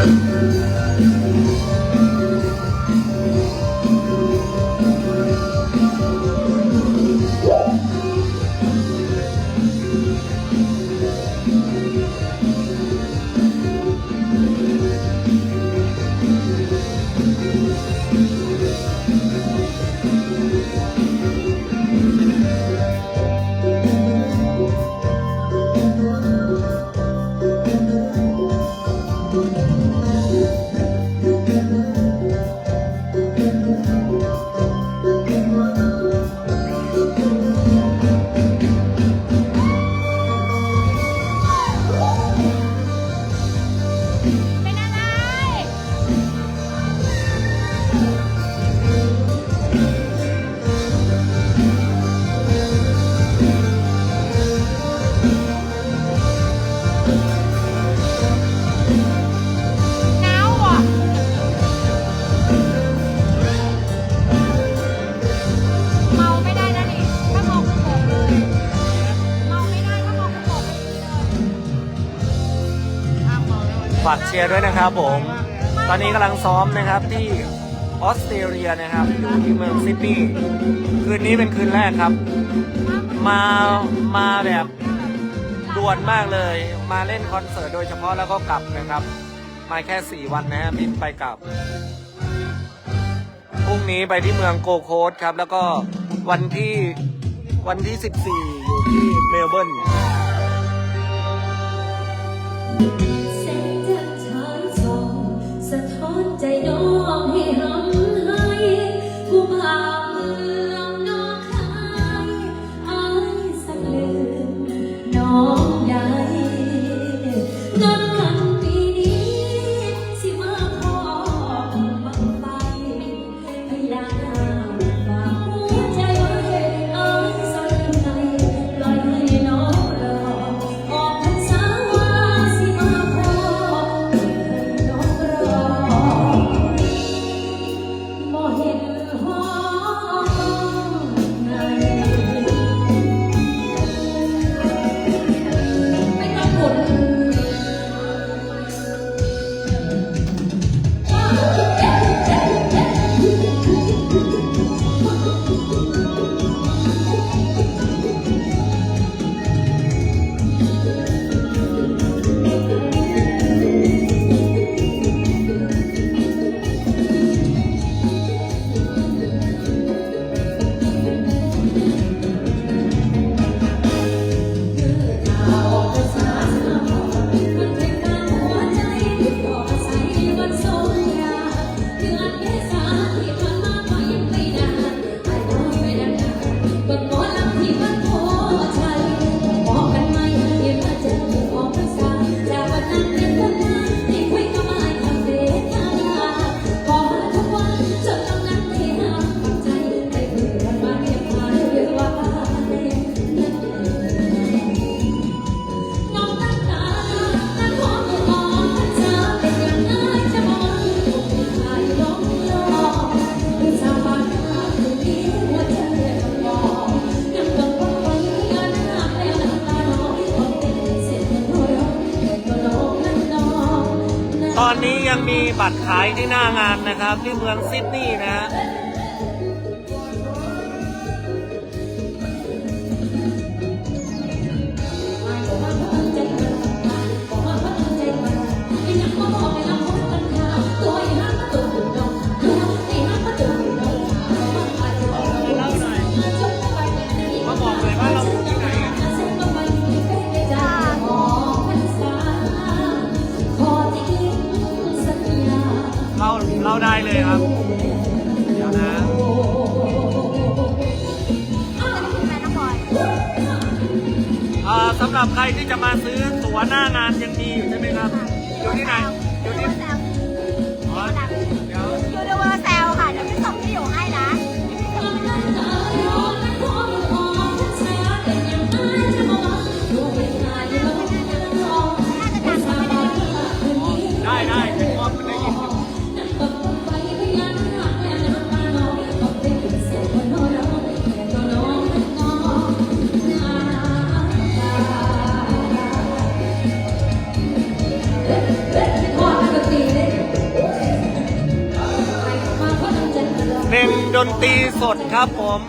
เป็ ฝากเชียร์ด้วยนะครับผม ตอนนี้กำลังซ้อมนะครับที่ออสเตรเลียนะครับอยู่ที่เมืองซิดนีย์คืนนี้เป็นคืนแรกครับ มามาแบบด่วนมากเลย มาเล่นคอนเสิร์ตโดยเฉพาะแล้วก็กลับนะครับ มาแค่ 4 วันนะฮะบินไปกลับพรุ่งนี้ไปที่เมืองโกโคสครับ แล้วก็วันที่วันที่ 14 อยู่ที่เมลเบิร์น อนนี้ยังมีบัตรขายที่หน้างานนะครับ ที่เมืองซิดนีย์นะฮะ สำหรับใครที่จะมาซื้อตั๋วหน้างานยังมีอยู่ใช่ไหมครับ อยู่ที่ไหน อยู่ที่ นตรีสดครับผม